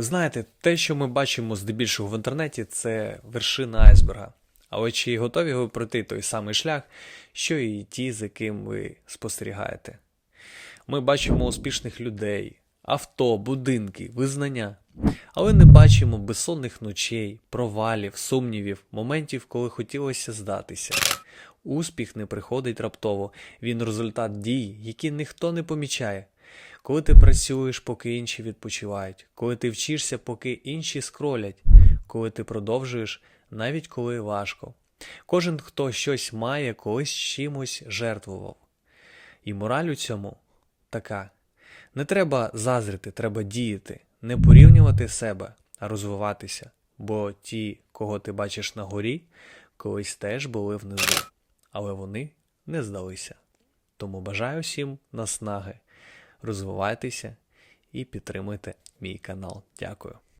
Знаєте, те, що ми бачимо здебільшого в інтернеті, це вершина айсберга. Але чи готові ви пройти той самий шлях, що і ті, за ким ви спостерігаєте? Ми бачимо успішних людей, авто, будинки, визнання, але не бачимо безсонних ночей, провалів, сумнівів, моментів, коли хотілося здатися. Успіх не приходить раптово, він результат дій, які ніхто не помічає. Коли ти працюєш, поки інші відпочивають, коли ти вчишся, поки інші скролять, коли ти продовжуєш, навіть коли важко. Кожен, хто щось має, колись чимось жертвував. І мораль у цьому така: не треба зазрити, треба діяти, не порівнювати себе, а розвиватися. Бо ті, кого ти бачиш на горі, колись теж були внизу, але вони не здалися. Тому бажаю всім наснаги, розвивайтеся і підтримуйте мій канал. Дякую.